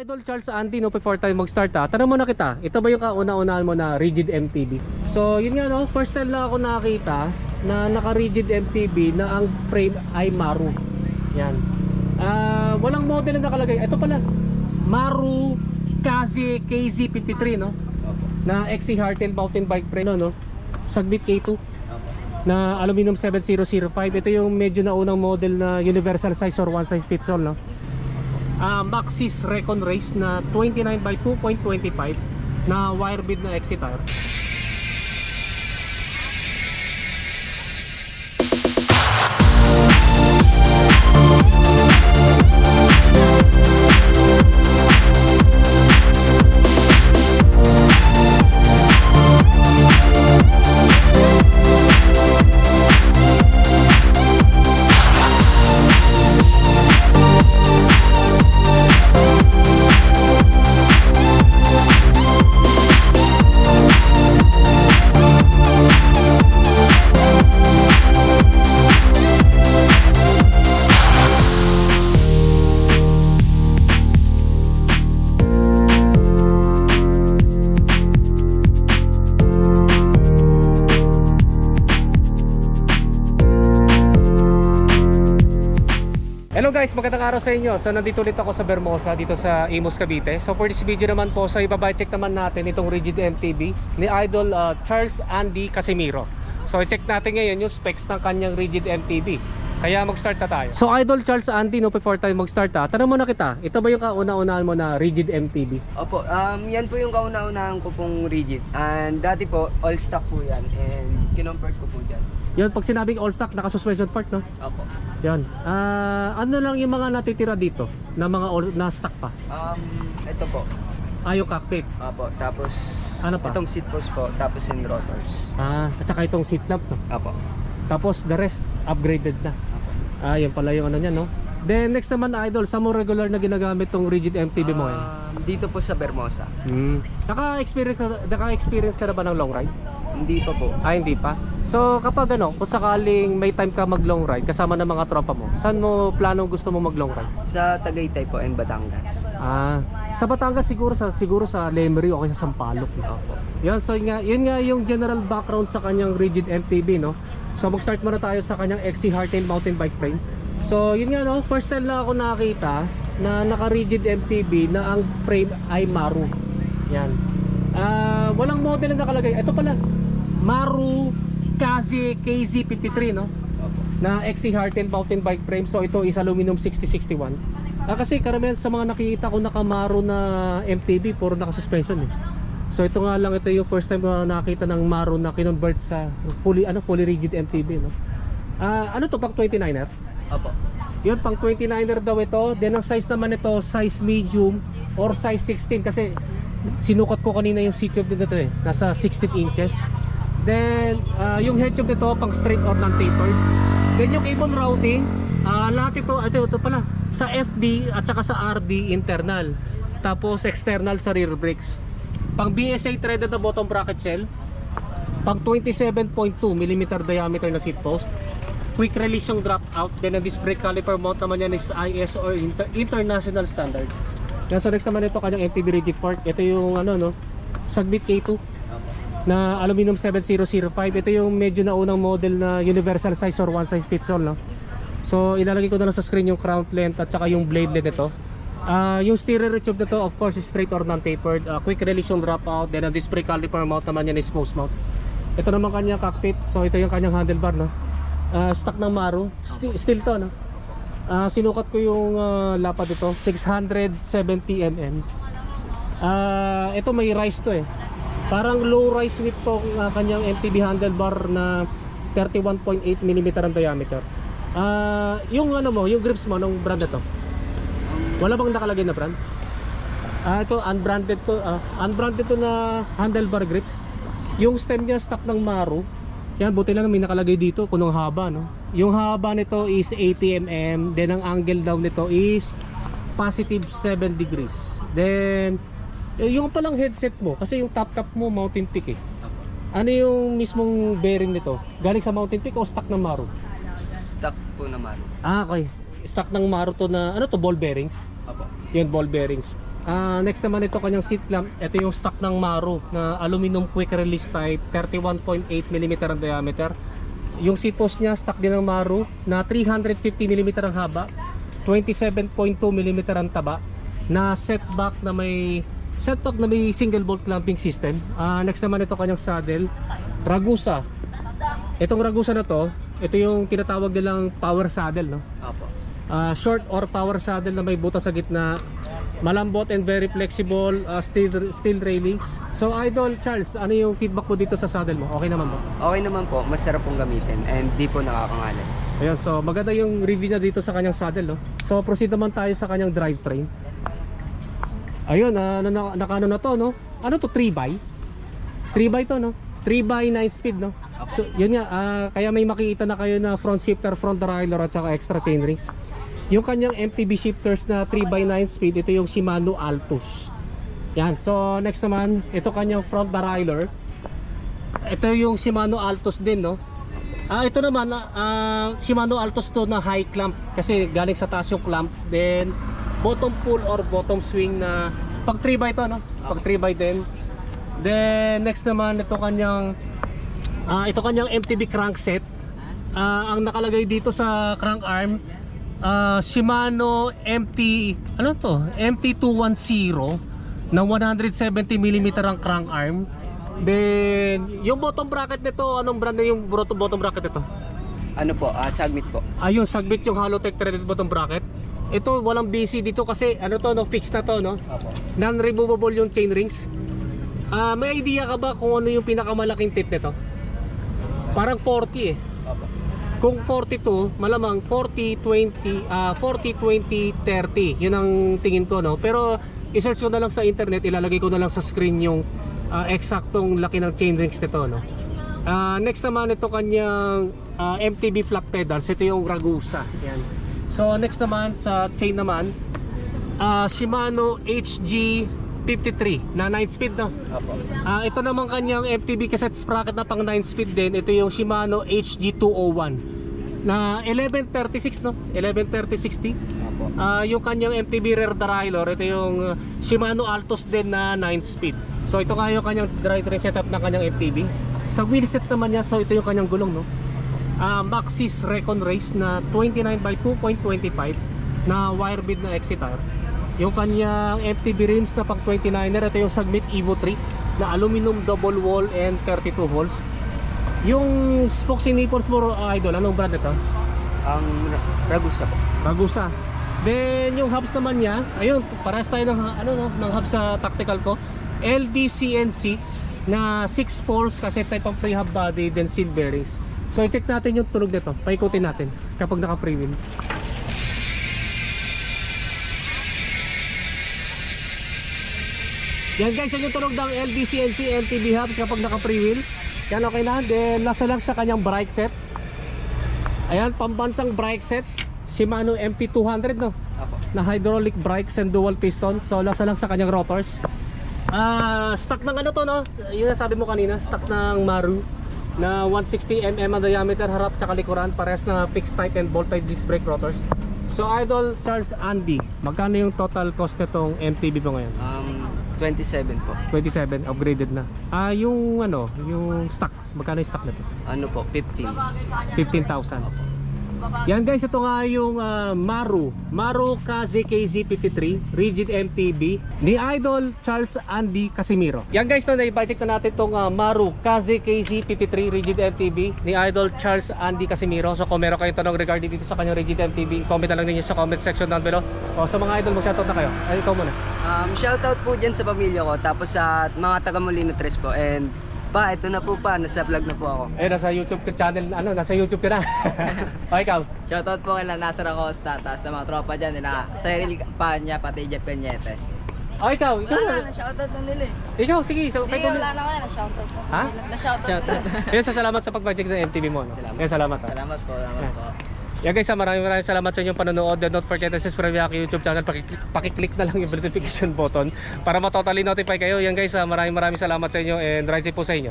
Idol Charles Andy, no, before tayo mag-start ha, tanong muna kita, ito ba yung kauna-unahan mo na rigid MTB? So, yun nga no, first time lang ako nakita na naka-rigid MTB na ang frame ay Maru. Yan. Ah, walang model na nakalagay. Ito pala, Maru Kazi KZ53, no? Na XC Harten mountain bike frame, no? no? Sagbit K2 na aluminum 7005. Ito yung medyo naunang model na universal size or one size fits all, no? Ah, Maxis Recon Race na 29 by 2.25 na wire bid na exit tire. Guys, magandang araw sa inyo. So nandito ulit ako sa Bermosa dito sa Imus Cavite. So for this video naman po, so ibabay-check naman natin itong rigid MTB ni Idol uh, Charles Andy Casimiro. So i-check natin ngayon yung specs ng kanyang rigid MTB. Kaya mag-start na tayo. So Idol Charles Andy, no, before tayo mag-start ha, tanong muna kita, ito ba yung kauna-unahan mo na rigid MTB? Opo, um, yan po yung kauna-unahan ko pong rigid. And dati po, all stock po yan. And kinompert ko po dyan. Yun, pag sinabing all stock, naka-suspension part, no? Opo. Yan. Ah, ano lang yung mga natitira dito na mga na stock pa? Um, ito po. Ah, yung cockpit. Opo, tapos Ano pa? itong seat post po, tapos yung rotors. Ah, at saka itong seat lamp, no? Opo. Tapos the rest upgraded na. Opo. Ah, yan pala yung ano niya, no? Then next naman idol, sa mo regular na ginagamit tong rigid MTB mo yan? Um, dito po sa Bermosa. Hmm. Naka-experience ka, naka-experience ka na ba ng long ride? Hindi pa po. Ah, hindi pa. So kapag ano, kung sakaling may time ka mag long ride kasama ng mga tropa mo, saan mo plano gusto mo mag long ride? Sa Tagaytay po and Batangas. Ah, sa Batangas siguro sa siguro sa Lemery o kaya sa Sampaloc. No? Opo. Yan, so yun nga, yun nga yung general background sa kanyang rigid MTB, no? So mag-start muna tayo sa kanyang XC Hardtail mountain bike frame. So yun nga, no? First time lang ako nakakita na naka-rigid MTB na ang frame ay Maru. Yan. Ah, walang model na nakalagay. Ito pala, Maru Kazi KZ53, no? Na XC Hardtail mountain bike frame. So ito is aluminum 6061. Ah, kasi karamihan sa mga nakikita ko na Camaro na MTB puro naka-suspension eh. So ito nga lang ito yung first time na nakita ng Maru na kinonvert sa fully ano fully rigid MTB no. Ah, ano to pang 29er? Opo. Yun pang 29er daw ito. Then ang size naman ito size medium or size 16 kasi sinukat ko kanina yung seat tube nito eh. Nasa 16 inches. Then ah, yung head tube nito pang straight or non-tapered. Then yung cable routing, ah lahat ito, ito, ito pala, sa FD at saka sa RD internal. Tapos external sa rear brakes. Pang BSA threaded na bottom bracket shell. Pang 27.2 mm diameter na seat post. Quick release yung drop out. Then ang disc brake caliper mount naman yan is ISO or inter- international standard. So next naman ito kanyang MTB rigid fork. Ito yung ano no, Sagbit K2 Opo. na aluminum 7005. Ito yung medyo naunang model na universal size or one size fits all, no? So, ilalagay ko na lang sa screen yung crown length at saka yung blade length nito. Ah, yung steering tube nito, of course, is straight or non-tapered. Ah, quick release yung dropout. Then, ang disc brake caliper mount naman yan is post mount. Ito naman kanyang cockpit. So, ito yung kanyang handlebar, no? Ah, stock ng Maru. Sti- Still to, no? Ah, sinukat ko yung ah, lapad ito. 670 mm. Ah, ito may rise to eh. Parang low rise with to ang kanyang MTB handlebar na 31.8 mm ang diameter. Ah, yung ano mo, yung grips mo ng brand na to. Wala bang nakalagay na brand? Ah, ito unbranded to, ah, unbranded to na handlebar grips. Yung stem niya stock ng Maru. Yan, buti lang may nakalagay dito kung anong haba, no? Yung haba nito is 80 mm, then ang angle daw nito is positive 7 degrees. Then, eh, yung palang headset mo, kasi yung top cap mo Mountain Peak eh. Ano yung mismong bearing nito? Galing sa Mountain Peak o stock ng Maru? Stock po naman. Ah, okay. Stock ng Maru to na, ano to, ball bearings? Opo. Yun, ball bearings. Ah, next naman ito kanyang seat clamp. Ito yung stock ng Maru na aluminum quick release type, 31.8 mm ang diameter. Yung seat post niya stock din ng Maru na 350 mm ang haba, 27.2 mm ang taba, na setback na may setback na may single bolt clamping system. Ah, next naman ito kanyang saddle, Ragusa. Itong Ragusa na to, ito yung tinatawag nilang power saddle, no? Opo. Ah, short or power saddle na may butas sa gitna malambot and very flexible ah, steel, steel railings. So idol Charles ano yung feedback mo dito sa saddle mo? Okay naman ba? Okay naman po, masarap pong gamitin and di po nakakangalan. ayun so maganda yung review niya dito sa kanyang saddle no? So proceed naman tayo sa kanyang drivetrain. Ayun ah, na, na, nakano na to no? Ano to 3 by? 3 by to no? 3 by 9 speed no? So yun nga ah, kaya may makikita na kayo na front shifter front derailleur at saka extra chain rings yung kanyang MTB shifters na 3 by 9 speed ito yung Shimano Altus. Yan so next naman ito kanyang front derailleur. Ito yung Shimano Altus din no? Ah, ito naman ah, Shimano Altus to na high clamp kasi galing sa taas yung clamp then bottom pull or bottom swing na pag 3 by to no? Pag 3 by din. Then next naman ito kanyang ah, ito kanyang MTB crankset Ah, ang nakalagay dito sa crank arm ah, Shimano MT ano to? MT210 na 170 mm ang crank arm. Then yung bottom bracket nito anong brand na yung bottom bottom bracket nito? Ano po, ah, submit po. ayun sagbit yung Halotech threaded bottom bracket. Ito walang BC dito kasi ano to no fixed na to no? Non-removable yung chain rings. Ah may idea ka ba kung ano yung pinakamalaking tip nito? Parang 40 eh. Kung 42 malamang 40 20 ah 40 20 30 yun ang tingin ko no? Pero i-search ko na lang sa internet ilalagay ko na lang sa screen yung ah, eksaktong laki ng chain rings nito no? Ah, next naman ito kanyang ah, MTB flat pedals. Ito yung Ragusa. Yan so next naman sa chain naman ah, Shimano HG 53 na 9 speed no Opo. Ah, ito naman kanyang FTB cassette sprocket na pang 9 speed din. Ito yung Shimano HG201 na 1136 no? 113060. Opo. Ah, yung kanyang MTB rear derailleur, ito yung uh, Shimano Altos din na 9 speed. So ito nga yung kanyang drivetrain setup ng kanyang MTB. Sa wheelset naman niya, so ito yung kanyang gulong no. Ah, Maxxis Recon Race na 29 by 2.25 na wire bead na exit tire. Yung kanyang MTB rims na pang 29er, ito yung Sagmit Evo 3 na aluminum double wall and 32 holes. Yung spokes and nipples mo, uh, idol, anong brand ito? Ang Ragusa po. Ragusa. Then yung hubs naman niya, ayun, parehas tayo ng ano no, ng hubs sa tactical ko. LDCNC na 6 poles kasi type of free hub body then seal bearings. So i-check natin yung tunog nito. Paikutin natin kapag naka free wheel. Yan guys, yan yung tunog ng LDCNC MTB hubs kapag naka free wheel. Yan okay na. Then nasa lang sa kanyang brake set. Ayan, pambansang brake set. Shimano MT200 no na hydraulic brakes and dual piston. So lasa lang sa kanyang rotors. Ah, stock ng ano to no? Yun na sabi mo kanina, stock ng Maru na 160 mm ang diameter harap tsaka likuran pares na fixed type and bolt type disc brake rotors. So Idol Charles Andy, magkano yung total cost nitong MTB po ngayon? Um, 27 po. 27 upgraded na. Ah, yung ano, yung stock, magkano yung stock nito? Ano po, 15. 15,000. Yan guys, ito nga yung ah, Maru. Maru KZKZ53 Rigid MTB ni Idol Charles Andy Casimiro. Yan guys, no, na-check na natin itong Maru KZKZ53 Rigid MTB ni Idol Charles Andy Casimiro. So kung meron kayong tanong regarding dito sa kanyang Rigid MTB, comment na lang ninyo sa comment section down below. O sa mga idol, mag-shoutout na kayo. Ay, ikaw muna. Um, shoutout po dyan sa pamilya ko, tapos sa mga taga Molino Tres po. And pa, ito na po pa, nasa vlog na po ako. Eh, nasa YouTube channel, ano, nasa YouTube ka na. o ikaw. Shoutout po kay Nasser Acosta tapos sa mga tropa dyan nila Cyril Panya pati Jeff Cañete. O ikaw, ikaw. Wala na, na-shoutout na nila eh. Ikaw, sige. So, Hindi, wala na kaya, na-shoutout po. Ha? Na-shoutout Shoutout. na. Ayun, sa salamat sa pag-budget ng MTV mo. No? Salamat. Ayun, salamat. ah. Salamat po, salamat po. Yan guys, ah, maraming maraming salamat sa inyong panonood. And don't forget to subscribe sa YouTube channel. Pakiclick, pakiclick na lang yung notification button para matotally notify kayo. Yan guys, ah, maraming maraming salamat sa inyo and ride safe po sa inyo.